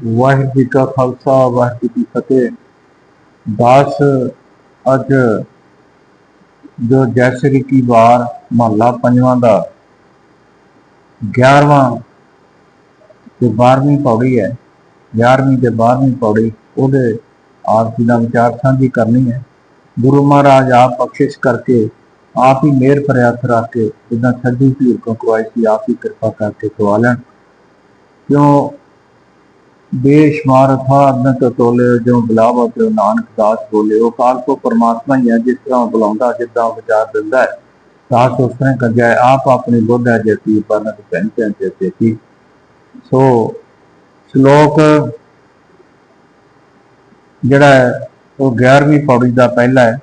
ਵਾਹਿਗੁਰੂ ਜੀ ਕਾ ਖਾਲਸਾ, ਵਾਹਿਗੁਰੂ ਜੀ ਕੀ ਫਤਿਹ। ਦਾਸ ਅੱਜ ਜੋ ਜੈਸਰੀ ਕੀ ਵਾਰ ਮਹੱਲਾ ਪੰਜਵਾਂ ਦਾ 11ਵਾਂ ਤੇ 12ਵੀਂ ਪੌੜੀ ਹੈ 11ਵੀਂ ਤੇ 12ਵੀਂ ਪੌੜੀ, ਉਹਦੇ ਆਪ ਜੀ ਦਾ ਵਿਚਾਰ ਸਾਂਝੀ ਕਰਨੀ ਹੈ। ਗੁਰੂ ਮਹਾਰਾਜ ਆਪ ਬਖਸ਼ਿਸ਼ ਕਰਕੇ, ਆਪ ਹੀ ਮਿਹਰ ਪ੍ਰਿਆਸ ਰੱਖ ਕੇ ਇਦਾਂ ਛੱਡੀ ਭੀੜ ਕੋ ਕਰਵਾਈ ਸੀ ਆਪ ਹੀ ਕਿਰਪਾ ਕਰਕੇ ਖਵਾ ਲੈਣ। ਕਿਉਂ ਦੇਸ਼ ਮਾਰਥਾ ਅਨੰਤ ਤੋਲੇ ਜੋ ਬੁਲਾਵਾ ਤੇ ਨਾਨਕ ਦਾਸ ਬੋਲੇ ਉਹ ਕਾਲ ਕੋ ਪਰਮਾਤਮਾ ਹੀ ਹੈ, ਜਿਸ ਤਰ੍ਹਾਂ ਬੁਲਾਉਂਦਾ, ਜਿੱਦਾਂ ਵਿਚਾਰ ਦਿੰਦਾ ਹੈ। ਦਾਸ ਉਸ ਤਰ੍ਹਾਂ ਕਰ ਜਾਏ ਆਪ ਆਪਣੀ ਬੁੱਧ ਜਤੀ ਪਰਨਤ ਪੈਂਚਨ ਤੇ ਤੇਤੀ ਸੋ ਸ਼ਲੋਕ ਜਿਹੜਾ ਹੈ, ਉਹ 11ਵੀਂ ਪੌੜੀ ਦਾ ਪਹਿਲਾ ਹੈ।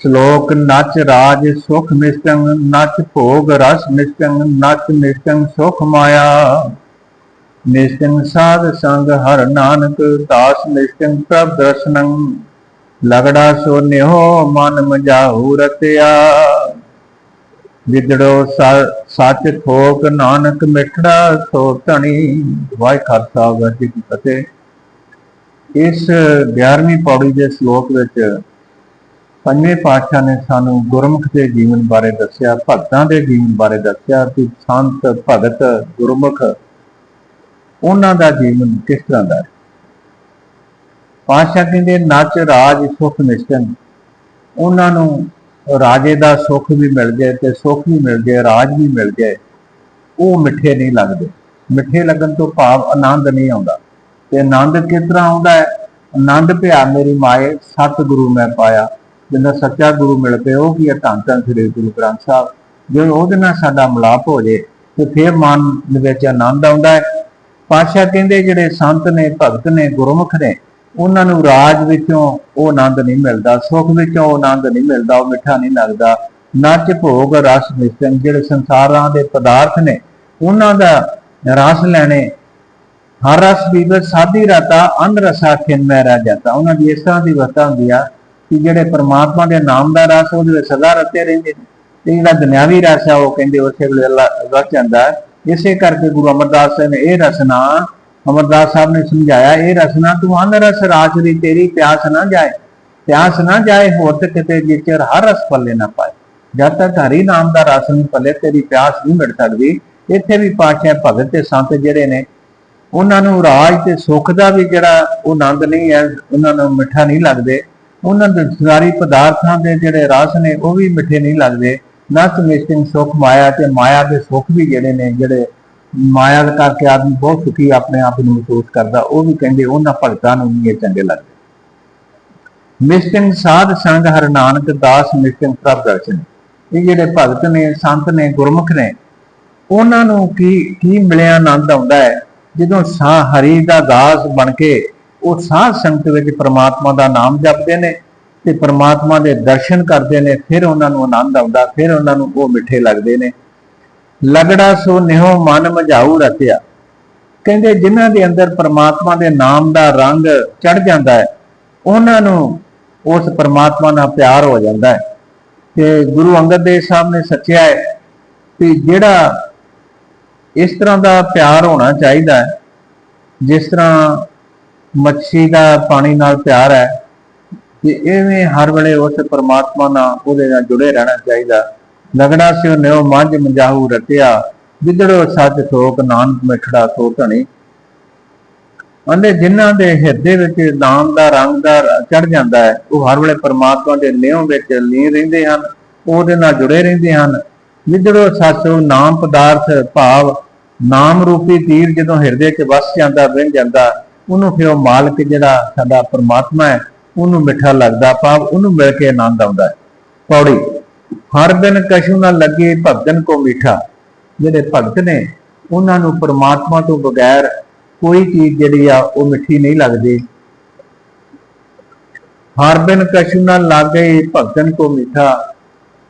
ਸ਼ਲੋਕ, ਨਚ ਰਾਜ ਸੁਖ ਨਿਸ਼ਟੰ ਨਚ ਭੋਗ ਰਸ ਨਿਸ਼ਟੰ ਨਚ ਨਿਸ਼ਟੰ ਸੁਖ ਮਾਇਆ। ਨਿਸ਼ਟੰ ਸਾਧ ਸੰਗ ਹਰ ਨਾਨਕ, ਦਾਸ ਨਿਸ਼ਟੰ ਪ੍ਰਭ ਦਰਸ਼ਨੰ। ਲਗੜਾ ਸੋ ਨਿਹੋ ਮਨ ਮਜਾਹੂ ਰਤਿਆ। ਵਿਦੜੋ ਸੱਚ ਥੋਕ ਨਾਨਕ ਮਿਠੜਾ ਸੋ ਧਣੀ। ਵਾਹਿ ਖਾਲਸਾ ਵਾਹਿਗੁਰੂ ਜੀ ਕੀ ਫਤਿਹ। ਇਸ 11ਵੀਂ ਪੌੜੀ ਦੇ ਸ਼ਲੋਕ ਵਿੱਚ ਪੰਜਵੇਂ ਪਾਤਸ਼ਾਹ ਨੇ ਸਾਨੂੰ ਗੁਰਮੁਖ ਦੇ ਜੀਵਨ ਬਾਰੇ ਦੱਸਿਆ, ਭਗਤਾਂ ਦੇ ਜੀਵਨ ਬਾਰੇ ਦੱਸਿਆ ਕਿ ਸੰਤ, ਭਗਤ, ਗੁਰਮੁਖ ਉਹਨਾਂ ਦਾ ਜੀਵਨ ਕਿਸ ਤਰ੍ਹਾਂ ਦਾ ਹੈ? ਪਾਤਸ਼ਾਹ ਕਹਿੰਦੇ, ਨੱਚ ਰਾਜ ਸੁਖ ਨਿਸ਼ਚਨ। ਉਹਨਾਂ ਨੂੰ ਰਾਜੇ ਦਾ ਸੁੱਖ ਵੀ ਮਿਲ ਜਾਏ ਤੇ ਸੁੱਖ ਵੀ ਮਿਲ ਜਾਏ, ਰਾਜ ਵੀ ਮਿਲ ਜਾਏ, ਉਹ ਮਿੱਠੇ ਨਹੀਂ ਲੱਗਦੇ। ਮਿੱਠੇ ਲੱਗਣ ਤੋਂ ਭਾਵ ਆਨੰਦ ਨਹੀਂ ਆਉਂਦਾ। ਤੇ ਆਨੰਦ ਕਿਸ ਤਰ੍ਹਾਂ ਆਉਂਦਾ ਹੈ? ਆਨੰਦ ਭਿਆ ਮੇਰੀ ਮਾਏ ਸਤ ਗੁਰੂ ਮੈਂ ਪਾਇਆ। ਜਿੰਦਾ ਸੱਚਾ ਗੁਰੂ ਮਿਲ ਪਏ, ਉਹ ਕੀ ਹੈ? ਧੰਨ ਧੰਨ ਸ੍ਰੀ ਗੁਰੂ ਗ੍ਰੰਥ ਸਾਹਿਬ। ਜੇ ਉਹਦੇ ਨਾਲ ਸਾਡਾ ਮਿਲਾਪ ਹੋ ਜੇ ਤੇ ਫਿਰ ਮਨ ਦੇ ਵਿੱਚ ਆਨੰਦ ਆਉਂਦਾ ਹੈ। ਪਾਤਸ਼ਾਹ ਕਹਿੰਦੇ ਜਿਹੜੇ ਸੰਤ ਨੇ, ਭਗਤ ਨੇ, ਗੁਰਮੁਖ ਨੇ, ਉਹਨਾਂ ਨੂੰ ਰਾਜ ਵਿੱਚੋਂ ਉਹ ਆਨੰਦ ਨਹੀਂ ਮਿਲਦਾ, ਸੁੱਖ ਵਿੱਚੋਂ ਉਹ ਆਨੰਦ ਨਹੀਂ ਮਿਲਦਾ, ਉਹ ਮਿੱਠਾ ਨਹੀਂ ਲੱਗਦਾ। ਨੱਚ ਭੋਗ ਰਸ ਨਿਸ਼ਚਨ ਜਿਹੜੇ ਸੰਸਾਰਾਂ ਦੇ ਪਦਾਰਥ ਨੇ, ਉਹਨਾਂ ਦਾ ਰਸ ਲੈਣੇ। ਹਰ ਰਸ ਪੀਵੇ ਸਾਦੀ ਰਤਾ ਅਨ ਰਸਾ ਖਿਨ ਮੈਂ ਰਹਿ ਜਾਂਦਾ। ਉਹਨਾਂ ਦੀ ਇਸ ਤਰ੍ਹਾਂ ਦੀ ਵਰਤਾ ਹੁੰਦੀ ਆ ਕਿ ਜਿਹੜੇ ਪ੍ਰਮਾਤਮਾ ਦੇ ਨਾਮ ਦਾ ਰਸ, ਉਹਦੇ ਵਿੱਚ ਸਦਾ ਰਤੇ ਰਹਿੰਦੇ ਨੇ। ਤੇ ਜਿਹੜਾ ਦੁਨਿਆਵੀ ਰਸ ਆ, ਉਹ ਕਹਿੰਦੇ ਉਸੇ ਵੇਲੇ ਅੱਲਾ ਰਚ ਜਾਂਦਾ। ਇਸੇ ਕਰਕੇ ਗੁਰੂ ਅਮਰਦਾਸ ਜੀ ਨੇ ਇਹ ਰਸਨਾ ਅਮਰਦਾਸ ਸਾਹਿਬ ਨੇ ਸਮਝਾਇਆ, ਇਹ ਰਸਨਾ ਤੂੰ ਅਨ ਰਸ ਰਾਜ ਦੀ ਤੇਰੀ ਪਿਆਸ ਨਾ ਜਾਏ, ਪਿਆਸ ਨਾ ਜਾਏ ਹੋਰ ਤੇ ਕਿਤੇ ਜਿਚਰ ਹਰ ਰਸ ਪੱਲੇ ਨਾ ਪਾਏ। ਜਦ ਤੱਕ ਹਰੀ ਨਾਮ ਦਾ ਰਸ ਨਹੀਂ ਪੱਲੇ, ਤੇਰੀ ਪਿਆਸ ਨਹੀਂ ਮਿਟ ਸਕਦੀ। ਇੱਥੇ ਵੀ ਪਾਤਸ਼ਾਹ ਭਗਤ ਤੇ ਸੰਤ ਜਿਹੜੇ ਨੇ, ਉਹਨਾਂ ਨੂੰ ਰਾਜ ਤੇ ਸੁੱਖ ਦਾ ਵੀ ਜਿਹੜਾ ਉਹ ਆਨੰਦ ਨਹੀਂ ਹੈ, ਉਹਨਾਂ ਨੂੰ ਮਿੱਠਾ ਨਹੀਂ ਲੱਗਦੇ। ਉਹਨਾਂ ਦੇ ਸਾਰੀ ਪਦਾਰਥਾਂ ਦੇ ਜਿਹੜੇ ਰਸ ਨੇ, ਉਹ ਵੀ ਮਿੱਠੇ ਨਹੀਂ ਲੱਗਦੇ। ਨਸ ਮਿਸਟਿੰਗ ਸੁੱਖ, ਮਾਇਆ ਤੇ ਮਾਇਆ ਦੇ ਸੁਖ ਵੀ ਜਿਹੜੇ ਨੇ, ਜਿਹੜੇ ਮਾਇਆ ਦੇ ਕਰਕੇ ਆਦਮੀ ਬਹੁਤ ਸੁਖੀ ਆਪਣੇ ਆਪ ਨੂੰ ਮਹਿਸੂਸ ਕਰਦਾ, ਉਹ ਵੀ ਕਹਿੰਦੇ ਉਹਨਾਂ ਭਗਤਾਂ ਨੂੰ ਨਹੀਂ ਇਹ ਚੰਗੇ ਲੱਗਦੇ। ਮਿਸਟਿੰਗ ਸਾਧ ਸੰਗ ਹਰ ਨਾਨਕ, ਦਾਸ ਮਿਸਟਿੰਗ ਪ੍ਰਭ ਦਰਸ਼ਨ। ਇਹ ਜਿਹੜੇ ਭਗਤ ਨੇ, ਸੰਤ ਨੇ, ਗੁਰਮੁਖ ਨੇ, ਉਹਨਾਂ ਨੂੰ ਕੀ ਕੀ ਮਿਲਿਆ ਆਨੰਦ ਆਉਂਦਾ ਹੈ? ਜਦੋਂ ਸਾਹ ਹਰੀ ਦਾ ਦਾਸ ਬਣ ਕੇ ਉਹ ਸਾਧ ਸੰਗਤ ਵਿੱਚ ਪ੍ਰਮਾਤਮਾ ਦਾ ਨਾਮ ਜਪਦੇ ਨੇ ਤੇ ਪਰਮਾਤਮਾ ਦੇ ਦਰਸ਼ਨ ਕਰਦੇ ਨੇ, ਫਿਰ ਉਹਨਾਂ ਨੂੰ ਆਨੰਦ ਆਉਂਦਾ, ਫਿਰ ਉਹਨਾਂ ਨੂੰ ਉਹ ਮਿੱਠੇ ਲੱਗਦੇ ਨੇ। ਲਗੜਾ ਸੋ ਨਿਹੋ ਮਨ ਮਝਾਊ ਰਤਿਆ ਕਹਿੰਦੇ ਜਿਨ੍ਹਾਂ ਦੇ ਅੰਦਰ ਪਰਮਾਤਮਾ ਦੇ ਨਾਮ ਦਾ ਰੰਗ ਚੜ ਜਾਂਦਾ ਹੈ, ਉਹਨਾਂ ਨੂੰ ਉਸ ਪਰਮਾਤਮਾ ਨਾਲ ਪਿਆਰ ਹੋ ਜਾਂਦਾ ਹੈ। ਤੇ ਗੁਰੂ ਅੰਗਦ ਦੇਵ ਸਾਹਿਬ ਨੇ ਸੱਚਿਆ ਹੈ ਕਿ ਜਿਹੜਾ ਇਸ ਤਰ੍ਹਾਂ ਦਾ ਪਿਆਰ ਹੋਣਾ ਚਾਹੀਦਾ ਹੈ, ਜਿਸ ਤਰ੍ਹਾਂ ਮੱਛੀ ਦਾ ਪਾਣੀ ਨਾਲ ਪਿਆਰ ਹੈ ਕਿ ਐਵੇਂ ਹਰ ਵੇਲੇ ਉਸ ਪਰਮਾਤਮਾ ਨਾਲ ਉਹਦੇ ਨਾਲ ਜੁੜੇ ਰਹਿਣਾ ਚਾਹੀਦਾ। ਲਗੜਾ ਸਿਓ ਨਿਉ ਮੱਝ ਮੰਜਾਹੂ ਰਤਿਆ ਵਿਦੜੋ ਸੱਚ ਥੋਕ ਨਾਨਕ ਮਿਠੜਾ ਸੋ ਧਣੀ ਅੰਦੇ ਜਿਨ੍ਹਾਂ ਦੇ ਹਿਰਦੇ ਵਿੱਚ ਨਾਮ ਦਾ ਰੰਗ ਦਾ ਚੜ ਜਾਂਦਾ ਹੈ, ਉਹ ਹਰ ਵੇਲੇ ਪ੍ਰਮਾਤਮਾ ਦੇ ਨਿਉ ਵਿੱਚ ਲੀਨ ਰਹਿੰਦੇ ਹਨ ਉਹਦੇ ਨਾਲ ਜੁੜੇ ਰਹਿੰਦੇ ਹਨ। ਵਿਦੜੋ ਸੱਚ ਨਾਮ ਪਦਾਰਥ ਭਾਵ ਨਾਮ ਰੂਪੀ ਤੀਰ ਜਦੋਂ ਹਿਰਦੇ 'ਚ ਵਸ ਜਾਂਦਾ ਬਣ ਜਾਂਦਾ, ਉਹਨੂੰ ਫਿਰ ਉਹ ਮਾਲਕ ਜਿਹੜਾ ਸਾਡਾ ਪਰਮਾਤਮਾ ਹੈ ਉਹਨੂੰ ਮਿੱਠਾ ਲੱਗਦਾ, ਭਾਵ ਉਹਨੂੰ ਮਿਲ ਕੇ ਆਨੰਦ ਆਉਂਦਾ ਹੈ। ਪੌੜੀ, ਹਰ ਦਿਨ ਕਸ਼ੂ ਨਾ ਲੱਗੇ ਭਗਤਨ ਕੋ ਮਿੱਠਾ, ਜਿਹੜੇ ਭਗਤ ਨੇ ਉਹਨਾਂ ਨੂੰ ਪਰਮਾਤਮਾ ਤੋਂ ਬਗੈਰ ਕੋਈ ਚੀਜ਼ ਜਿਹੜੀ ਆ, ਉਹ ਮਿੱਠੀ ਨਹੀਂ ਲੱਗਦੀ। ਹਰ ਦਿਨ ਕਸ਼ੂ ਨਾ ਲਾਗੇ ਭਗਤਨ ਕੋ ਮਿੱਠਾ,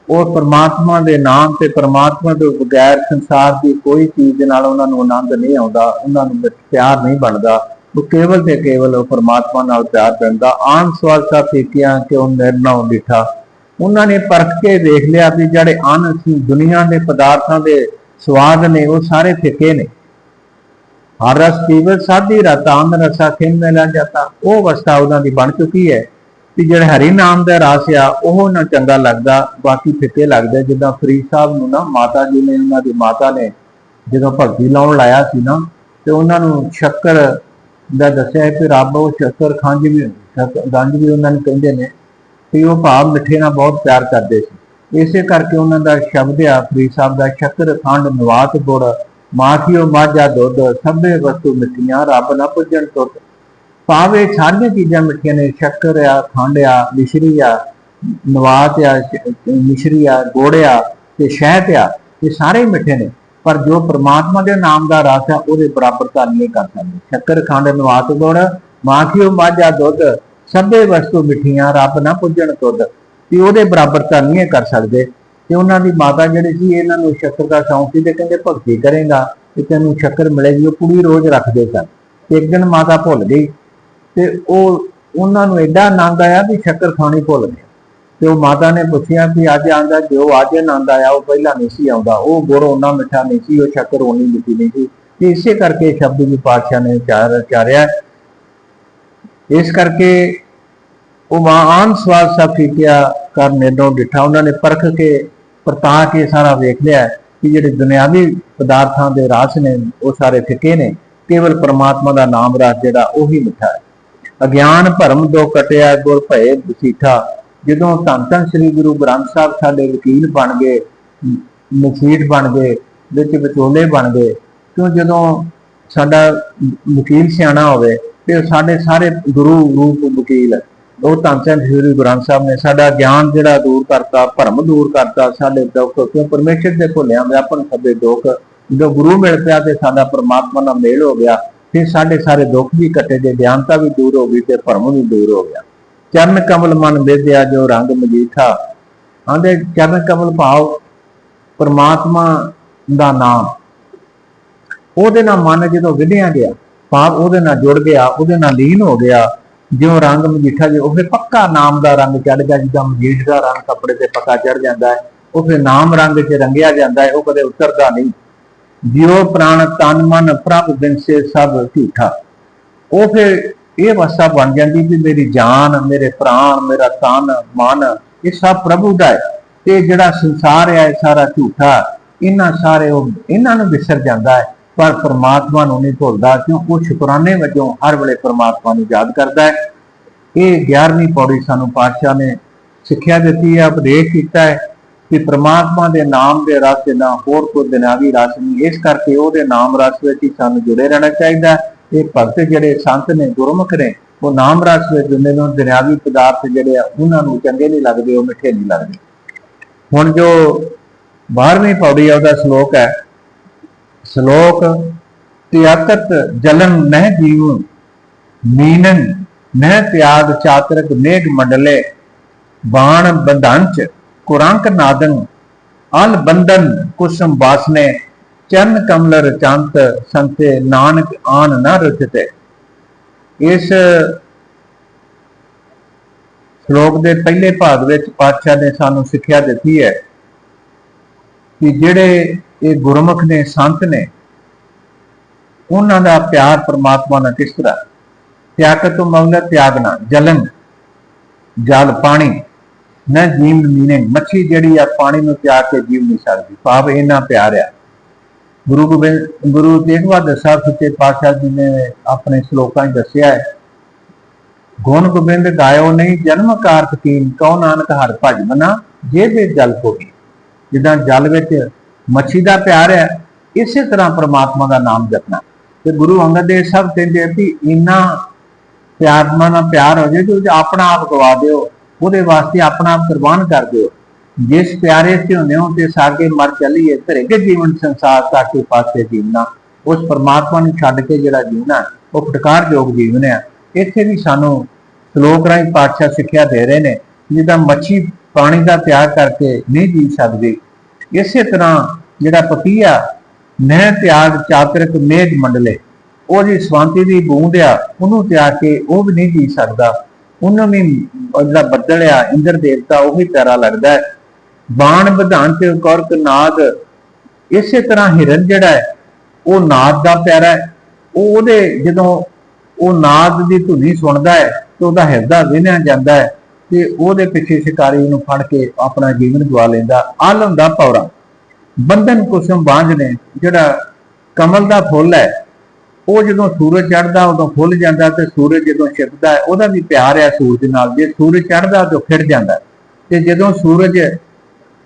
ਉਹ ਪ੍ਰਮਾਤਮਾ ਦੇ ਨਾਮ ਤੇ ਪਰਮਾਤਮਾ ਤੋਂ ਬਗੈਰ ਸੰਸਾਰ ਦੀ ਕੋਈ ਚੀਜ਼ ਨਾਲ ਉਹਨਾਂ ਨੂੰ ਆਨੰਦ ਨਹੀਂ ਆਉਂਦਾ, ਉਹਨਾਂ ਨੂੰ ਪਿਆਰ ਨਹੀਂ ਬਣਦਾ। ਉਹ ਕੇਵਲ ਤੇ ਕੇਵਲ ਉਹ ਪ੍ਰਮਾਤਮਾ ਨਾਲ ਪਿਆਰ ਪੈਂਦਾ ਆਨ ਸਵਾਲ ਫੇਕਿਆ ਕਿ ਉਹ ਨਿਰਣਾ ਬਿਠਾ ਉਹਨਾਂ ਨੇ ਪਰਖ ਕੇ ਦੇਖ ਲਿਆ ਵੀ ਜਿਹੜੇ ਅਨ ਦੁਨੀਆ ਦੇ ਪਦਾਰਥਾਂ ਦੇ ਸਵਾਦ ਨੇ, ਉਹ ਸਾਰੇ ਫਿੱਕੇ ਨੇ। ਹਰ ਰਸ ਪੀਵੇ ਸਾਧੀ ਰਤਾਨ ਰਸਾ ਖਿੰਨ ਮਿਲਾ ਜਾਂਦਾ। ਉਹ ਅਵਸਥਾ ਉਹਨਾਂ ਦੀ ਬਣ ਚੁੱਕੀ ਹੈ ਕਿ ਜਿਹੜੇ ਹਰੀ ਨਾਮ ਦਾ ਰਸ ਆ, ਉਹ ਨਾ ਚੰਗਾ ਲੱਗਦਾ, ਬਾਕੀ ਫਿੱਕੇ ਲੱਗਦੇ। ਜਿੱਦਾਂ ਫਰੀਦ ਸਾਹਿਬ ਨੂੰ ਨਾ ਮਾਤਾ ਜੀ ਨੇ, ਉਹਨਾਂ ਦੀ ਮਾਤਾ ਨੇ ਜਦੋਂ ਭਗਤੀ ਲਾਉਣ ਲਾਇਆ ਸੀ ਨਾ, ਤੇ ਉਹਨਾਂ ਨੂੰ ਸ਼ੱਕਰ ਦਾ ਦੱਸਿਆ ਕਿ ਰੱਬ ਉਹ ਸ਼ੱਕਰ ਖੰਜ ਵੀ ਗੰਜ ਵੀ ਉਹਨਾਂ ਨੂੰ ਕਹਿੰਦੇ ਨੇ ਕਿ ਉਹ ਭਾਵ ਮਿੱਠੇ ਨਾਲ ਬਹੁਤ ਪਿਆਰ ਕਰਦੇ ਸੀ। ਇਸੇ ਕਰਕੇ ਉਹਨਾਂ ਦਾ ਸ਼ਬਦ ਆ, ਫਰੀਦ ਸਾਹਿਬ ਦਾ ਸ਼ੱਕਰ ਖੰਡ ਨਵਾਤ, ਗੁੜ, ਮਾਖੀਓ, ਮਾਝਾ, ਦੁੱਧ, ਸਭੇ ਵਸਤੂ ਮਿੱਠੀਆਂ, ਰੱਬ ਨਾ ਪੁੱਜਣ ਤੁੱਤ। ਭਾਵੇਂ ਸਾਰੀਆਂ ਚੀਜ਼ਾਂ ਮਿੱਠੀਆਂ ਨੇ ਸ਼ੱਕਰ ਆ ਖੰਡ ਆ, ਮਿਸ਼ਰੀ ਆ, ਨਵਾਤ ਆ ਮਿਸ਼ਰੀ ਆ, ਗੋੜ ਆ ਤੇ ਸ਼ਹਿਦ ਆ, ਇਹ ਸਾਰੇ ਮਿੱਠੇ ਨੇ। ਪਰ ਜੋ ਪ੍ਰਮਾਤਮਾ ਦੇ ਨਾਮ ਦਾ ਰਸ ਹੈ, ਉਹਦੇ ਬਰਾਬਰ ਤਾਂ ਨਹੀਂ ਕਰ ਸਕਦੇ। ਸ਼ੱਕਰ ਖੰਡ ਨਵਾਤ ਗੁੜ ਮਾਖੀਓ ਮਾਝਾ ਦੁੱਧ, ਸਭੇ ਵਸਤੂ ਮਿੱਠੀਆਂ, ਰੱਬ ਨਾ ਪੁੱਜਣ ਤੁਧ। ਤੇ ਉਹਦੇ ਬਰਾਬਰ ਤਾਂ ਨਹੀਂ ਕਰ ਸਕਦੇ। ਤੇ ਉਹਨਾਂ ਦੀ ਮਾਤਾ ਜਿਹੜੀ ਸੀ, ਇਹਨਾਂ ਨੂੰ ਸ਼ੱਕਰ ਦਾ ਸ਼ੌਂਕ ਸੀ ਤੇ ਕਹਿੰਦੇ ਭਗਤੀ ਕਰੇਗਾ, ਤੇ ਤੈਨੂੰ ਸ਼ੱਕਰ ਮਿਲੇਗੀ, ਉਹ ਪੂਰੀ ਰੋਜ਼ ਰੱਖਦੇ ਸਨ। ਇੱਕ ਦਿਨ ਮਾਤਾ ਭੁੱਲ ਗਈ ਤੇ ਉਹ, ਉਹਨਾਂ ਨੂੰ ਐਡਾ ਆਨੰਦ ਆਇਆ ਵੀ ਸ਼ੱਕਰ ਖਾਣੀ ਭੁੱਲ ਗਏ ਤੇ ਉਹ ਮਾਤਾ ਨੇ ਪੁੱਛਿਆ ਕਿ ਅੱਜ ਆਂਦਾ ਜੋ ਅੱਜ ਆਨੰਦ ਆਇਆ ਉਹ ਪਹਿਲਾਂ ਨਹੀਂ ਸੀ ਆਉਂਦਾ। ਉਹ ਗੁੜ ਉਹਨਾਂ ਮਿੱਠਾ ਨਹੀਂ ਸੀ, ਉਹ ਸ਼ੱਕਰ ਉਨੀ ਮਿੱਠੀ ਨਹੀਂ ਸੀ। ਤੇ ਇਸੇ ਕਰਕੇ ਇਹ ਸ਼ਬਦ ਵੀ ਪਾਤਸ਼ਾਹ ਨੇ ਉਚਾਰ ਉਚਾਰਿਆ ਇਸ ਕਰਕੇ ਉਹ ਮਾਨ ਸਵਾਦ ਸਭ ਕੀਤਿਆ ਕਰ ਨੇਡੋਂ ਡਿਠਾ। ਉਹਨਾਂ ਨੇ ਪਰਖ ਕੇ ਪਰਤਾ ਕੇ ਸਾਰਾ ਵੇਖ ਲਿਆ ਕਿ ਜਿਹੜੇ ਦੁਨਿਆਵੀ ਪਦਾਰਥਾਂ ਦੇ ਰਾਸ ਨੇ, ਉਹ ਸਾਰੇ ਫਿੱਕੇ ਨੇ। ਕੇਵਲ ਪ੍ਰਮਾਤਮਾ ਦਾ ਨਾਮ ਰਾਸ ਜਿਹੜਾ, ਉਹੀ ਮਿੱਠਾ ਹੈ। ਅਗਿਆਨ ਭਰਮ ਦੋ ਕਟਿਆ, ਗੁਰ ਭਏ ਬਸੀਠਾ ਜਦੋਂ ਧੰਨ ਧੰਨ ਸ੍ਰੀ ਗੁਰੂ ਗ੍ਰੰਥ ਸਾਹਿਬ ਸਾਡੇ ਵਕੀਲ ਬਣ ਗਏ ਮ- ਬਣ ਗਏ, ਵਿੱਚ ਵਿਚੋਲੇ ਬਣ ਗਏ, ਕਿਉਂ ਜਦੋਂ ਸਾਡਾ ਵਕੀਲ ਸਿਆਣਾ ਹੋਵੇ ਤੇ ਸਾਡੇ ਸਾਰੇ ਗੁਰੂ ਰੂਪ ਵਕੀਲ, ਉਹ ਧੰਨ ਧੰਨ ਸ੍ਰੀ ਗੁਰੂ ਗ੍ਰੰਥ ਸਾਹਿਬ ਨੇ ਸਾਡਾ ਗਿਆਨ ਜਿਹੜਾ ਦੂਰ ਕਰਤਾ, ਭਰਮ ਦੂਰ ਕਰਤਾ, ਸਾਡੇ ਦੁੱਖ, ਕਿਉਂ ਪਰਮੇਸ਼ਰ ਦੇ ਭੁੱਲਿਆਂ, ਵਿਆਪਨ ਸਭੇ ਦੁੱਖ, ਜਦੋਂ ਗੁਰੂ ਮਿਲ ਪਿਆ ਤੇ ਸਾਡਾ ਪਰਮਾਤਮਾ ਨਾਲ ਮੇਲ ਹੋ ਗਿਆ, ਫਿਰ ਸਾਡੇ ਸਾਰੇ ਦੁੱਖ ਵੀ ਕੱਟੇ ਗਏ, ਗਿਆਨਤਾ ਵੀ ਦੂਰ ਹੋ ਗਈ ਤੇ ਭਰਮ ਵੀ ਦੂਰ ਹੋ ਗਿਆ। ਚਰਨ ਕਮਲ ਮਨ ਵਿਦਿਆ ਜੋ ਰੰਗ ਮਜੀਠਾ। ਆਂਦੇ ਚਰਨ ਕਮਲ ਭਾਵ ਪਰਮਾਤਮਾ ਦਾ ਨਾਮ। ਉਹਦੇ ਨਾਲ ਮਨ ਜਦੋਂ ਵਿਧਿਆ ਗਿਆ, ਭਾਵ ਉਹਦੇ ਨਾਲ ਜੁੜ ਗਿਆ, ਉਹਦੇ ਨਾਲ ਲੀਨ ਹੋ ਗਿਆ, ਜਿਉਂ ਰੰਗ ਮਜੀਠਾ ਜੇ, ਉਹ ਫਿਰ ਪੱਕਾ ਨਾਮ ਦਾ ਰੰਗ ਚੜ ਗਿਆ, ਜਿੱਦਾਂ ਮਜੀਠ ਦਾ ਰੰਗ ਕੱਪੜੇ ਤੇ ਪੱਕਾ ਚੜ ਜਾਂਦਾ ਹੈ। ਉਹ ਫਿਰ ਨਾਮ ਰੰਗ 'ਚ ਰੰਗਿਆ ਜਾਂਦਾ ਹੈ, ਉਹ ਕਦੇ ਉਤਰਦਾ ਨਹੀਂ। ਜਿਉ ਪ੍ਰਾਣ ਤਨ ਮਨ ਪ੍ਰਭ ਬਿਨ ਸਭ ਝੂਠਾ। ਉਹ ਫਿਰ ਇਹ ਅਵਸਥਾ ਬਣ ਜਾਂਦੀ ਕਿ ਮੇਰੀ ਜਾਨ, ਮੇਰੇ ਪ੍ਰਾਣ, ਮੇਰਾ ਤਨ, ਮਨ, ਇਹ ਸਭ ਪ੍ਰਭੂ ਦਾ ਹੈ। ਤੇ ਜਿਹੜਾ ਸੰਸਾਰ ਹੈ, ਇਹ ਸਾਰਾ ਝੂਠਾ ਇਹਨਾਂ ਸਾਰੇ ਉਹ, ਇਹਨਾਂ ਨੂੰ ਵਿਸਰ ਜਾਂਦਾ ਹੈ। ਪਰ ਪ੍ਰਮਾਤਮਾ ਨੂੰ ਨਹੀਂ ਭੁੱਲਦਾ, ਕਿਉਂ? ਉਹ ਸ਼ੁਕਰਾਨੇ ਵਜੋਂ ਹਰ ਵੇਲੇ ਪਰਮਾਤਮਾ ਨੂੰ ਯਾਦ ਕਰਦਾ ਹੈ। ਇਹ 11ਵੀਂ ਪੌੜੀ ਸਾਨੂੰ ਪਾਤਸ਼ਾਹ ਨੇ ਸਿੱਖਿਆ ਦਿੱਤੀ ਹੈ, ਉਪਦੇਸ਼ ਕੀਤਾ ਹੈ ਕਿ ਪ੍ਰਮਾਤਮਾ ਦੇ ਨਾਮ ਦੇ ਰਸ ਦੇ ਨਾਲ ਹੋਰ ਕੋਈ ਦੁਨਿਆਵੀ ਰਸ ਨਹੀਂ। ਇਸ ਕਰਕੇ ਉਹਦੇ ਨਾਮ ਰਸ ਵਿੱਚ ਹੀ ਸਾਨੂੰ ਜੁੜੇ ਰਹਿਣਾ ਚਾਹੀਦਾ ਹੈ। ਇਹ ਭਗਤ ਜਿਹੜੇ ਸੰਤ ਨੇ, ਗੁਰਮੁਖ ਨੇ, ਉਹ ਨਾਮ ਰਸ ਵਿੱਚ ਜੁੜੇ ਨੇ ਦੁਨਿਆਵੀ ਪਦਾਰਥ ਜਿਹੜੇ ਆ, ਉਹਨਾਂ ਨੂੰ ਚੰਗੇ ਨਹੀਂ ਲੱਗਦੇ, ਉਹ ਮਿੱਠੇ ਨਹੀਂ ਲੱਗਦੇ। ਹੁਣ ਜੋ 12ਵੀਂ ਪੌੜੀ ਆ, ਉਹਦਾ ਸ਼ਲੋਕ ਹੈ, ਸ਼ਲੋਕ ਤਿਆਕਤ ਜਲਨ ਨਹਿ ਜੀਵ ਮੀਨਨ ਨਹਿ ਤਿਆਗ ਚਾਤਰਕ ਮੇਘ ਮੰਡਲੇ, ਬਾਣ ਬੰਧੰਚ ਕੁਰੰਕ ਨਾਦਨ ਅਲ ਬੰਧਨ ਕੁਸਮ ਵਾਸਨੇ ਚਰਨ ਕਮਲ ਰਚੰਤ ਸੰਤੇ ਨਾਨਕ ਆਨ ਨਾ ਰਚਤੇ ਇਸ ਸ਼ਲੋਕ ਦੇ ਪਹਿਲੇ ਭਾਗ ਵਿੱਚ ਪਾਤਸ਼ਾਹ ਨੇ ਸਾਨੂੰ ਸਿੱਖਿਆ ਦਿੱਤੀ ਹੈ ਕਿ ਜਿਹੜੇ ਇਹ ਗੁਰਮੁਖ ਨੇ, ਸੰਤ ਨੇ, ਉਹਨਾਂ ਦਾ ਪਿਆਰ ਪਰਮਾਤਮਾ ਨਾਲ ਕਿਸ ਤਰ੍ਹਾਂ? ਤਿਆਗਤ ਤੋਂ ਮੰਗਦਾ ਤਿਆਗਣਾ ਜਲਨ, ਜਲ ਪਾਣੀ, ਨਾ ਜੀਵ ਮੀਨੇ, ਮੱਛੀ ਜਿਹੜੀ ਆ ਪਾਣੀ ਨੂੰ ਤਿਆਗ ਕੇ ਜੀਵ ਨਹੀਂ ਸਕਦੀ, ਭਾਵ ਇਹਨਾਂ ਪਿਆਰ ਆ। ਗੁਰੂ ਗੋਬਿੰਦ, ਗੁਰੂ ਤੇਗ ਬਹਾਦਰ ਸਾਹਿਬ ਸੱਚੇ ਪਾਤਸ਼ਾਹ ਜੀ ਨੇ ਆਪਣੇ ਸ਼ਲੋਕਾਂ 'ਚ ਦੱਸਿਆ ਹੈ, ਗੁਣ ਗੋਬਿੰਦ ਗਾਇਓ ਨਹੀਂ, ਜਨਮ ਕਾਰਤ ਕੀਨ, ਕਉ ਨਾਨਕ ਹਰ ਭਜ ਮਨਾ, ਜੇ ਦੇ ਜਲ ਕੋਗੀ ਜਿੱਦਾਂ ਜਲ ਵਿੱਚ ਮੱਛੀ ਦਾ ਪਿਆਰ ਹੈ, ਇਸੇ ਤਰ੍ਹਾਂ ਪ੍ਰਮਾਤਮਾ ਦਾ ਨਾਮ ਜਪਣਾ। ਤੇ ਗੁਰੂ ਅੰਗਦ ਦੇਵ ਸਾਹਿਬ ਕਹਿੰਦੇ ਆ ਵੀ ਇੰਨਾ ਪਿਆਰਮਾ ਨਾਲ ਪਿਆਰ ਹੋ ਜਾਏ ਕਿ ਆਪਣਾ ਆਪ ਗਵਾ ਦਿਓ, ਉਹਦੇ ਵਾਸਤੇ ਆਪਣਾ ਆਪ ਕੁਰਬਾਨ ਕਰ ਦਿਓ। ਜਿਸ ਪਿਆਰੇ ਤੇ ਹੁੰਦੇ ਹੋ ਤੇ ਸਾਗੇ ਮਰ ਚੱਲੀਏ ਧਰੇਗੇ ਜੀਵਨ ਸੰਸਾਰ ਸਾਕੇ ਪਾਸੇ ਜੀਵਨਾ, ਉਸ ਪਰਮਾਤਮਾ ਨੂੰ ਛੱਡ ਕੇ ਜਿਹੜਾ ਜੀਵਨਾ ਉਹ ਫਟਕਾਰਯੋਗ ਜੀਵਨ ਹੈ। ਇੱਥੇ ਵੀ ਸਾਨੂੰ ਸ਼ਲੋਕ ਰਾਹੀਂ ਪਾਤਸ਼ਾਹ ਸਿੱਖਿਆ ਦੇ ਰਹੇ ਨੇ, ਜਿੱਦਾਂ ਮੱਛੀ ਪਾਣੀ ਦਾ ਤਿਆਗ ਕਰਕੇ ਨਹੀਂ ਜੀ ਸਕਦੀ। ਇਸੇ ਤਰ੍ਹਾਂ ਜਿਹੜਾ ਪਪੀਆ ਨਹਿ ਤਿਆਗ ਚਾਤਰਕ ਮੇਘ ਮੰਡਲੇ, ਉਹ ਜੀ ਸਵਾਂਤੀ ਦੀ ਬੂੰਦ ਆ, ਉਹਨੂੰ ਤਿਆਗ ਕੇ ਉਹ ਵੀ ਨਹੀਂ ਜੀ ਸਕਦਾ। ਉਹਨੂੰ ਵੀ ਜਿਹੜਾ ਬੱਦਲ ਆ, ਇੰਦਰ ਦੇਵਤਾ, ਉਹ ਵੀ ਪਿਆਰਾ ਲੱਗਦਾ ਹੈ। ਬਾਣ ਵਿਧਾਨ ਚ ਗੌਰਕ ਨਾਦ, ਇਸੇ ਤਰ੍ਹਾਂ ਹਿਰਨ ਜਿਹੜਾ ਹੈ, ਉਹ ਨਾਦ ਦਾ ਪਿਆਰਾ ਹੈ। ਉਹ ਉਹਦੇ ਜਦੋਂ ਉਹ ਨਾਦ ਦੀ ਧੁਨੀ ਸੁਣਦਾ ਹੈ ਤੇ ਉਹਦਾ ਹਿਰਦਾ ਵਿਨਿਆ ਜਾਂਦਾ ਹੈ ਤੇ ਉਹਦੇ ਪਿੱਛੇ ਸ਼ਿਕਾਰੀ ਨੂੰ ਫੜ ਕੇ ਆਪਣਾ ਜੀਵਨ ਗਵਾ ਲੈਂਦਾ। ਆਲ ਹੁੰਦਾ ਪੌਰਾ। ਬੰਧਨ ਕੁਸਮ ਬਾਂਝ ਨੇ, ਜਿਹੜਾ ਕਮਲ ਦਾ ਫੁੱਲ ਹੈ, ਉਹ ਜਦੋਂ ਸੂਰਜ ਚੜ੍ਹਦਾ, ਉਦੋਂ ਫੁੱਲ ਜਾਂਦਾ ਤੇ ਸੂਰਜ ਜਦੋਂ ਛਿਪਦਾ ਉਹਦਾ ਵੀ ਪਿਆਰ ਹੈ ਸੂਰਜ ਨਾਲ। ਜੇ ਸੂਰਜ ਚੜ੍ਹਦਾ ਤਾਂ ਖਿੜ ਜਾਂਦਾ। ਤੇ ਜਦੋਂ ਸੂਰਜ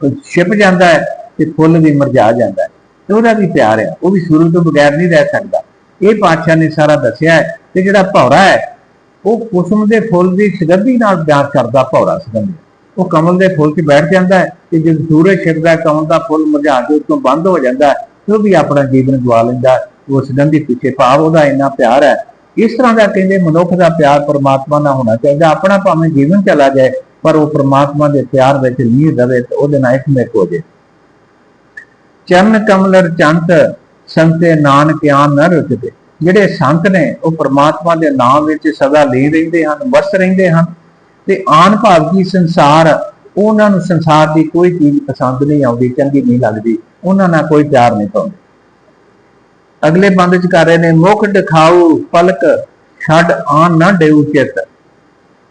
ਛਿਪ ਜਾਂਦਾ ਹੈ ਤੇ ਫੁੱਲ ਵੀ ਮੁਰਝਾ ਜਾਂਦਾ ਹੈ। ਤੇ ਉਹਦਾ ਵੀ ਪਿਆਰ ਹੈ। ਉਹ ਵੀ ਸੂਰਜ ਤੋਂ ਬਗੈਰ ਨਹੀਂ ਰਹਿ ਸਕਦਾ। ਇਹ ਪਾਤਸ਼ਾਹ ਨੇ ਸਾਰਾ ਦੱਸਿਆ ਹੈ ਤੇ ਜਿਹੜਾ ਭੌਰਾ ਹੈ, ਉਹ ਕੁਸਮ ਦੇ ਫੁੱਲ ਦੀ ਸੁਗੰਧੀ ਨਾਲ ਬਿਆਨ ਕਰਦਾ ਭੌਰਾ ਸੁਗੰਧੀ ਉਹ ਕਮਲ ਦੇ ਫੁੱਲ 'ਚ ਬੈਠ ਜਾਂਦਾ ਹੈ ਤੇ ਜਦੋਂ ਸੂਰਜ ਛਿਪਦਾ ਕਮਲ ਦਾ ਫੁੱਲ ਮੁਰਝਾ ਕੇ ਉਤੋਂ ਬੰਦ ਹੋ ਜਾਂਦਾ ਹੈ ਤੇ ਉਹ ਵੀ ਆਪਣਾ ਜੀਵਨ ਗਵਾ ਲੈਂਦਾ ਉਹ ਸੁਗੰਧੀ ਪਿੱਛੇ ਭਾਵ ਉਹਦਾ ਇੰਨਾ ਪਿਆਰ ਹੈ। ਇਸ ਤਰ੍ਹਾਂ ਦਾ ਕਹਿੰਦੇ ਮਨੁੱਖ ਦਾ ਪਿਆਰ ਪਰਮਾਤਮਾ ਨਾਲ ਹੋਣਾ ਚਾਹੀਦਾ। ਆਪਣਾ ਭਾਵੇਂ ਜੀਵਨ ਚਲਾ ਜਾਏ ਪਰ ਉਹ ਪ੍ਰਮਾਤਮਾ ਦੇ ਪਿਆਰ ਵਿੱਚ ਲੀਨ ਰਵੇ ਤੇ ਉਹਦੇ ਨਾਲ ਇੱਕ ਹੋ ਜਾਏ ਚਰਨ ਕਮਲਰ ਚੰਤ ਸੰਤੇ ਨਾਨਕਿਆਨ ਨਾ ਰੁਕਦੇ। ਜਿਹੜੇ ਸੰਤ ਨੇ, ਉਹ ਪ੍ਰਮਾਤਮਾ ਦੇ ਨਾਮ ਵਿੱਚ ਸਦਾ ਲੀਨ ਰਹਿੰਦੇ ਹਨ ਵਸ ਰਹਿੰਦੇ ਹਨ ਤੇ ਆਨ ਭਾਵ ਕੀ ਸੰਸਾਰ, ਉਹਨਾਂ ਨੂੰ ਸੰਸਾਰ ਦੀ ਕੋਈ ਚੀਜ਼ ਪਸੰਦ ਨਹੀਂ ਆਉਂਦੀ, ਚੰਗੀ ਨਹੀਂ ਲੱਗਦੀ, ਉਹਨਾਂ ਨਾਲ ਕੋਈ ਪਿਆਰ ਨਹੀਂ ਪਾਉਂਦੇ। ਅਗਲੇ ਬੰਦ ਚ ਕਰ ਰਹੇ ਨੇ, ਮੁਖ ਦਿਖਾਉ ਪਲਕ ਛੱਡ ਆਨ ਨਾ ਦੇਉ ਚਿਤ।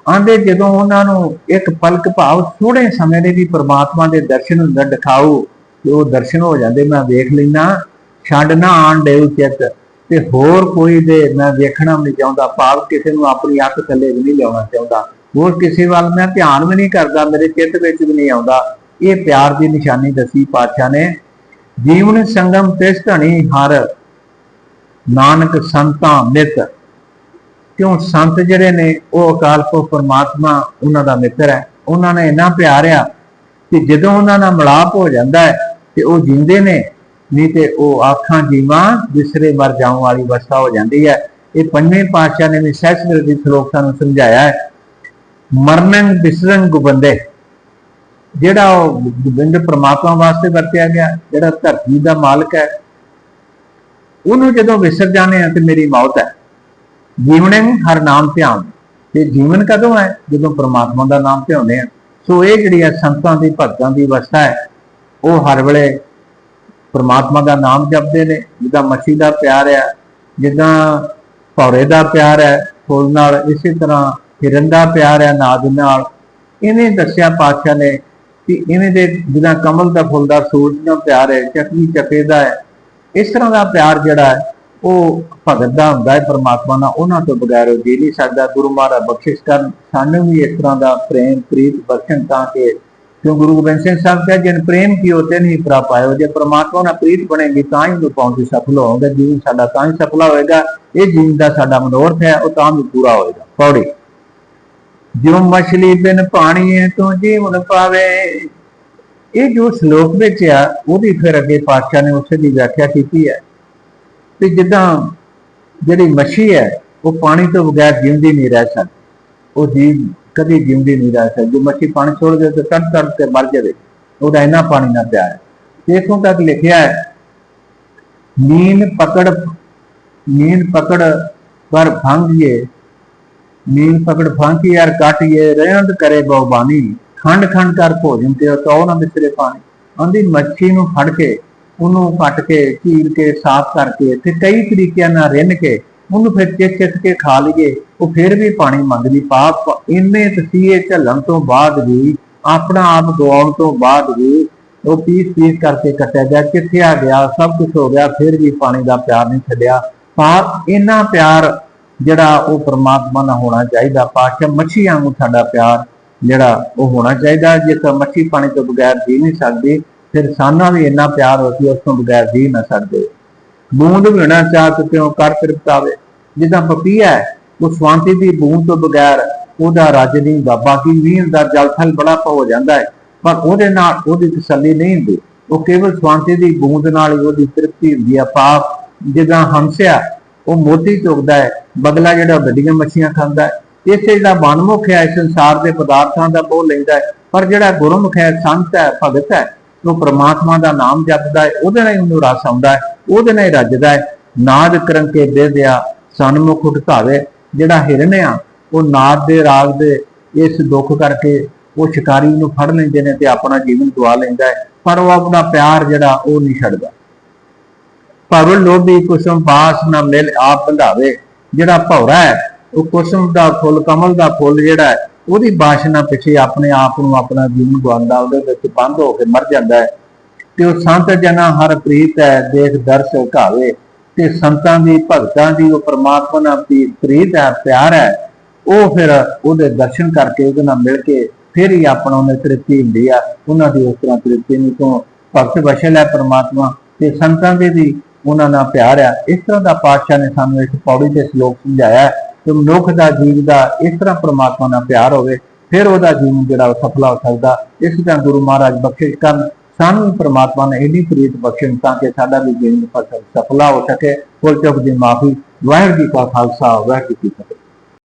ਆਂਦੇ ਜਦੋਂ ਉਹਨਾਂ ਨੂੰ ਇੱਕ ਪਲਕ ਭਾਵ ਥੋੜੇ ਸਮੇਂ ਦੇ ਵੀ ਪ੍ਰਮਾਤਮਾ ਦੇ ਦਰਸ਼ਨ ਹੁੰਦਾ ਦਿਖਾਉ ਤੇ ਉਹ ਦਰਸ਼ਨ ਹੋ ਜਾਂਦੇ, ਮੈਂ ਵੇਖ ਲੈਣਾ ਛੱਡ ਨਾ ਆਣ ਦੇਉ ਚਿੱਤ ਤੇ ਹੋਰ ਕੋਈ ਦੇ ਮੈਂ ਵੇਖਣਾ ਵੀ ਨਹੀਂ ਚਾਹੁੰਦਾ, ਭਾਵ ਕਿਸੇ ਨੂੰ ਆਪਣੀ ਅੱਖ ਥੱਲੇ ਵੀ ਨਹੀਂ ਲਿਆਉਣਾ ਚਾਹੁੰਦਾ। ਹੋਰ ਕਿਸੇ ਵੱਲ ਮੈਂ ਧਿਆਨ ਵੀ ਨਹੀਂ ਕਰਦਾ, ਮੇਰੇ ਚਿੱਤ ਵਿੱਚ ਵੀ ਨਹੀਂ ਆਉਂਦਾ। ਇਹ ਪਿਆਰ ਦੀ ਨਿਸ਼ਾਨੀ ਦੱਸੀ ਪਾਤਸ਼ਾਹ ਨੇ, ਜੀਵਨ ਸੰਗਮ ਤੇ ਧਣੀ ਹਰ, ਨਾਨਕ ਸੰਤਾਂ ਮਿੱਤ। ਕਿਉਂ ਸੰਤ ਜਿਹੜੇ ਨੇ, ਉਹ ਅਕਾਲ ਪੁਰਖ ਪਰਮਾਤਮਾ ਉਹਨਾਂ ਦਾ ਮਿੱਤਰ ਹੈ। ਉਹਨਾਂ ਨੇ ਇੰਨਾ ਪਿਆਰ ਆ ਕਿ ਜਦੋਂ ਉਹਨਾਂ ਨਾਲ ਮਿਲਾਪ ਹੋ ਜਾਂਦਾ ਹੈ ਤੇ ਉਹ ਜਿੰਦੇ ਨੇ, ਨਹੀਂ ਤੇ ਉਹ ਆਖਾਂ ਜੀਵਾਂ ਬਿਸਰੇ ਮਰ ਜਾਉਣ ਵਾਲੀ ਅਵਸਥਾ ਹੋ ਜਾਂਦੀ ਹੈ। ਇਹ ਪੰਜਵੇਂ ਪਾਤਸ਼ਾਹ ਨੇ ਵੀ ਸਹਿਜ ਦੀ ਸ਼ਲੋਕ ਸਾਨੂੰ ਸਮਝਾਇਆ ਹੈ। ਮਰਨੰ ਬਿਸਰੰ ਗੁਬੰਦੇ, ਜਿਹੜਾ ਉਹ ਗੋਬਿੰਦ ਪ੍ਰਮਾਤਮਾ ਵਾਸਤੇ ਵਰਤਿਆ ਗਿਆ, ਜਿਹੜਾ ਧਰਤੀ ਦਾ ਮਾਲਕ ਹੈ। ਉਹਨੂੰ ਜਦੋਂ ਵਿਸਰ ਜਾਣੇ ਆ ਤੇ ਮੇਰੀ ਮੌਤ ਹੈ। ਜੀਵਨੇ ਹਰ ਨਾਮ ਧਿਆਨ ਤੇ ਜੀਵਨ ਕਦੋਂ ਹੈ? ਜਦੋਂ ਪ੍ਰਮਾਤਮਾ ਦਾ ਨਾਮ ਧਿਆਉਂਦੇ ਆ ਸੋ ਇਹ ਜਿਹੜੀ ਹੈ ਸੰਤਾਂ ਦੀ, ਭਗਤਾਂ ਦੀ ਅਵਸਥਾ ਹੈ, ਉਹ ਹਰ ਵੇਲੇ ਪ੍ਰਮਾਤਮਾ ਦਾ ਨਾਮ ਜਪਦੇ ਨੇ। ਜਿੱਦਾਂ ਮੱਛੀ ਦਾ ਪਿਆਰ ਹੈ, ਜਿੱਦਾਂ ਭੌਰੇ ਦਾ ਪਿਆਰ ਹੈ, ਫੁੱਲ ਨਾਲ, ਇਸੇ ਤਰ੍ਹਾਂ ਹਿਰਨ ਦਾ ਪਿਆਰ ਹੈ ਨਾਦ ਨਾਲ। ਇਹਨੇ ਦੱਸਿਆ ਪਾਤਸ਼ਾਹ ਨੇ ਕਿ ਇਵੇਂ ਦੇ ਜਿੱਦਾਂ ਕਮਲ ਦਾ ਫੁੱਲ ਦਾ ਸੂਰਜ ਦਾ ਪਿਆਰ ਹੈ ਚੱਕੀ ਚੱਕੇ ਦਾ ਹੈ, ਇਸ ਤਰ੍ਹਾਂ ਦਾ ਪਿਆਰ ਜਿਹੜਾ ਹੈ ਉਹ ਭਗਤ ਦਾ ਹੁੰਦਾ ਹੈ ਪਰਮਾਤਮਾ ਨਾਲ, ਉਹਨਾਂ ਤੋਂ ਬਗੈਰ ਉਹ ਜੀ ਨਹੀਂ ਸਕਦਾ। ਗੁਰੂ ਮਹਾਰਾਜ ਬਖਸ਼ਿਸ਼ ਕਰਨ, ਸਾਨੂੰ ਵੀ ਇਸ ਤਰ੍ਹਾਂ ਦਾ ਪ੍ਰੇਮ, ਪ੍ਰੀਤ, ਬਖਸ਼ਣ ਤਾਂ ਕਿ ਕਿਉਂ ਗੁਰੂ ਗੋਬਿੰਦ ਸਿੰਘ ਸਾਹਿਬ ਕਹਿੰਦੇ ਜਿਨ ਪ੍ਰੇਮ ਕੀ ਹੋਤੇ ਨਹੀਂ ਪ੍ਰਾ ਪਾਇਓ। ਜੇ ਪਰਮਾਤਮਾ ਨਾਲ ਪ੍ਰੀਤ ਬਣੇਗੀ, ਤਾਂ ਹੀ ਉਹ ਪਹੁੰਚ ਸਫਲ ਹੋਵੇਗਾ ਜੀਵਨ ਸਾਡਾ, ਤਾਂ ਹੀ ਸਫਲਾ ਹੋਏਗਾ ਇਹ ਜੀਵਨ ਦਾ ਸਾਡਾ ਮਨੋਰਥ ਹੈ, ਉਹ ਤਾਂ ਵੀ ਪੂਰਾ ਹੋਏਗਾ। ਪੌੜੀ। ਜਿਉ ਮਛਲੀ ਬਿਨ ਪਾਣੀਏ ਤੋਂ ਜੀਵਨ ਪਾਵੇ। ਇਹ ਜੋ ਸ਼ਲੋਕ ਵਿੱਚ ਆ, ਉਹਦੀ ਫਿਰ ਅੱਗੇ ਪਾਤਸ਼ਾਹ ਨੇ ਉਸੇ ਦੀ ਵਿਆਖਿਆ ਕੀਤੀ ਹੈ। ਤੇ ਜਿੱਦਾਂ ਜਿਹੜੀ ਮੱਛੀ ਹੈ, ਉਹ ਪਾਣੀ ਤੋਂ ਬਗੈਰ ਜਿਉਂਦੀ ਨਹੀਂ ਰਹਿ ਸਕਦੀ। ਉਹ ਜੀਵ ਕਦੀ ਜਿਉਂਦੀ ਨਹੀਂ ਰਹਿ ਸਕਦੀ। ਜੇ ਮੱਛੀ ਪਾਣੀ ਛੋੜ ਦੇ ਤਾਂ ਤੜ ਤੜ ਕੇ ਮਰ ਜਾਵੇ। ਉਹਦਾ ਇੰਨਾ ਪਾਣੀ ਨਾਲ ਪਿਆਰ ਹੈ। ਇਥੋਂ ਤੱਕ ਲਿਖਿਆ ਹੈ ਨੀਨ ਪਕੜ ਨੀਨ ਪਕੜ ਪਰ ਭੰਗੀਏ, ਨੀਂਦ ਪਕੜ ਫਾਂਕੀ ਯਾਰ ਕਾਟੀਏ, ਰਹਿੰਦ ਕਰੇ ਬਹੁਬਾਨੀ ਖੰਡ ਖੰਡ ਕਰ ਭੋਜਨ ਤੇ ਤੋ ਨਾ ਵਿਸਰੇ ਪਾਣੀ। ਆਂਦੀ ਮੱਛੀ ਨੂੰ ਫੜ ਕੇ ਉਹਨੂੰ ਕੱਟ ਕੇ, ਚੀਰ ਕੇ, ਸਾਫ਼ ਕਰਕੇ ਤੇ ਕਈ ਤਰੀਕਿਆਂ ਨਾਲ ਰਿੰਨ ਕੇ ਉਹਨੂੰ ਫਿਰ ਚਿੱਕ ਚਿੱਕ ਕੇ ਖਾ ਲਈਏ, ਉਹ ਫਿਰ ਵੀ ਪਾਣੀ ਮੰਗਦੀ, ਪਾਪ ਇੰਨੇ ਤਸੀਹੇ ਝੱਲਣ ਤੋਂ ਬਾਅਦ ਵੀ, ਆਪਣਾ ਆਪ ਗਵਾਉਣ ਤੋਂ ਬਾਅਦ ਵੀ ਉਹ ਪੀਸ ਪੀਸ ਕਰਕੇ ਕੱਟਿਆ ਗਿਆ, ਕਿੱਥੇ ਆ ਗਿਆ, ਸਭ ਕੁਝ ਹੋ ਗਿਆ, ਫਿਰ ਵੀ ਪਾਣੀ ਦਾ ਪਿਆਰ ਨਹੀਂ ਛੱਡਿਆ। ਪਾਪ ਇੰਨਾ ਪਿਆਰ ਜਿਹੜਾ ਉਹ ਪਰਮਾਤਮਾ ਨਾਲ ਹੋਣਾ ਚਾਹੀਦਾ, ਪਾਸ਼ਾ ਮੱਛੀ ਵਾਂਗੂ ਸਾਡਾ ਪਿਆਰ ਜਿਹੜਾ ਉਹ ਹੋਣਾ ਚਾਹੀਦਾ ਜੇ ਤਾਂ ਮੱਛੀ ਪਾਣੀ ਤੋਂ ਬਗੈਰ ਜੀ ਨਹੀਂ ਸਕਦੀ। ਫਿਰ ਸਾਨਾ ਵੀ ਇੰਨਾ ਪਿਆਰ ਹੋ ਕਿ ਉਸ ਤੋਂ ਬਗੈਰ ਜੀ ਨਾ ਸਕਦੇ ਬੂੰਦ ਵਿਣਾ ਚਾਹ ਕਿਉਂ ਕਰ ਤ੍ਰਿਪਤਾਵੇ। ਜਿੱਦਾਂ ਪਪੀਆ ਉਹ ਸਵਾਂਤੀ ਦੀ ਬੂੰਦ ਤੋਂ ਬਗੈਰ ਉਹਦਾ ਰੱਜ ਨਹੀਂ ਹੁੰਦਾ ਬਾਕੀ ਵੀ ਦਾ ਜਲ ਬੜਾ ਹੋ ਜਾਂਦਾ ਹੈ। ਪਰ ਉਹਦੇ ਨਾਲ ਉਹਦੀ ਤਸੱਲੀ ਨਹੀਂ ਹੁੰਦੀ। ਉਹ ਕੇਵਲ ਸਵਾਂਤੀ ਦੀ ਬੂੰਦ ਨਾਲ ਹੀ ਉਹਦੀ ਤ੍ਰਿਪਤੀ ਹੁੰਦੀ ਆ ਪਾਪ ਜਿੱਦਾਂ ਹੰਸਿਆ ਉਹ ਮੋਤੀ ਚੁਗਦਾ ਹੈ, ਬਗਲਾ ਜਿਹੜਾ ਵੱਡੀਆਂ ਮੱਛੀਆਂ ਖਾਂਦਾ ਹੈ। ਇਸੇ ਜਿਹੜਾ ਮਨਮੁਖ ਹੈ ਸੰਸਾਰ ਦੇ ਪਦਾਰਥਾਂ ਦਾ ਬੋਲ ਲੈਂਦਾ ਹੈ। ਪਰ ਜਿਹੜਾ ਗੁਰਮੁਖ ਹੈ, ਸੰਤ ਹੈ, ਭਗਤ ਹੈ ਉਹ ਪ੍ਰਮਾਤਮਾ ਦਾ ਨਾਮ ਜਪਦਾ ਹੈ, ਉਹਦੇ ਨਾਲ ਹੀ ਉਹਨੂੰ ਰਸ ਆਉਂਦਾ ਹੈ, ਉਹਦੇ ਨਾਲ ਹੀ ਰੱਜਦਾ ਹੈ। ਨਾਦ ਕਰਨ ਕੇ ਦੇ ਸਨਮੁਖ ਉਠਾਵੇ, ਜਿਹੜਾ ਹਿਰਨ ਆ, ਉਹ ਨਾਦ ਦੇ ਰਾਗ ਦੇ ਇਸ ਦੁੱਖ ਕਰਕੇ ਉਹ ਸ਼ਿਕਾਰੀ ਨੂੰ ਫੜ ਲੈਂਦੇ ਨੇ ਤੇ ਆਪਣਾ ਜੀਵਨ ਗਵਾ ਲੈਂਦਾ ਹੈ, ਪਰ ਉਹ ਆਪਣਾ ਪਿਆਰ ਜਿਹੜਾ ਉਹ ਨਹੀਂ ਛੱਡਦਾ। ਭਵ ਲੋਭੀ ਕੁਸਮ ਬਾਸ ਨਾ ਮਿਲ ਆਪ ਬੰਧਾਵੇ ਜਿਹੜਾ ਭੌਰਾ ਹੈ, ਉਹ ਕੁਸਮ ਦਾ ਫੁੱਲ, ਕਮਲ ਦਾ ਫੁੱਲ ਜਿਹੜਾ ਹੈ ਉਹਦੀ ਬਾਸ਼ਨਾ ਪਿੱਛੇ ਆਪਣੇ ਆਪ ਨੂੰ ਆਪਣਾ ਜੀਵਨ ਗਵਾਉਂਦਾ ਉਹਦੇ ਵਿੱਚ ਬੰਦ ਹੋ ਕੇ ਮਰ ਜਾਂਦਾ ਹੈ। ਤੇ ਉਹ ਸੰਤ ਜਨਾ ਹਰ ਪ੍ਰੀਤ ਹੈ, ਦੇਖ ਦਰਸ ਘਾਵੇ। ਤੇ ਸੰਤਾਂ ਦੀ, ਭਗਤਾਂ ਦੀ, ਉਹ ਪ੍ਰਮਾਤਮਾ ਨਾਲ ਪ੍ਰੀ- ਪ੍ਰੀਤ ਹੈ, ਪਿਆਰ ਹੈ। ਉਹ ਫਿਰ ਉਹਦੇ ਦਰਸ਼ਨ ਕਰਕੇ ਉਹਦੇ ਨਾਲ ਮਿਲ ਕੇ ਫਿਰ ਹੀ ਆਪਣਾ ਉਹਨੇ ਤ੍ਰਿਪਤੀ ਹੁੰਦੀ ਆ। ਉਹਨਾਂ ਦੀ ਉਸ ਤਰ੍ਹਾਂ ਤ੍ਰਿਪਤੀ ਨੂੰ ਤੋਂ ਭਗਤ ਵਸ਼ਲ ਹੈ ਪ੍ਰਮਾਤਮਾ। ਤੇ ਸੰਤਾਂ ਦੇ ਵੀ ਉਹਨਾਂ ਨਾਲ ਪਿਆਰ ਆ। ਇਸ ਤਰ੍ਹਾਂ ਦਾ ਪਾਤਸ਼ਾਹ ਨੇ ਸਾਨੂੰ ਇੱਕ ਪੌੜੀ ਤੇ ਸ਼ਲੋਕ ਸਮਝਾਇਆ ਕਿ ਮਨੁੱਖ ਦਾ ਜੀਵ ਦਾ ਇਸ ਤਰ੍ਹਾਂ ਪ੍ਰਮਾਤਮਾ ਨਾਲ ਪਿਆਰ ਹੋਵੇ, ਫਿਰ ਉਹਦਾ ਜੀਵਨ ਜਿਹੜਾ ਉਹ ਸਫਲਾ ਹੋ ਸਕਦਾ। ਇਸ ਤਰ੍ਹਾਂ ਗੁਰੂ ਮਹਾਰਾਜ ਬਖਸ਼ਿਸ਼ ਕਰਨ, ਸਾਨੂੰ ਵੀ ਪ੍ਰਮਾਤਮਾ ਨੇ ਇੰਨੀ ਪ੍ਰੀਤ ਬਖਸ਼ਣ ਤਾਂ ਕਿ ਸਾਡਾ ਵੀ ਜੀਵਨ ਸਫਲਾ ਹੋ ਸਕੇ। ਕੁੱਲ ਚੁੱਕ ਦੀ ਮਾਫੀ, ਵਾਹਿਗੁਰੂ ਜੀ ਕਾ ਖਾਲਸਾ, ਵਾਹਿਗੁਰੂ ਜੀ ਕੀ ਫਤਿਹ।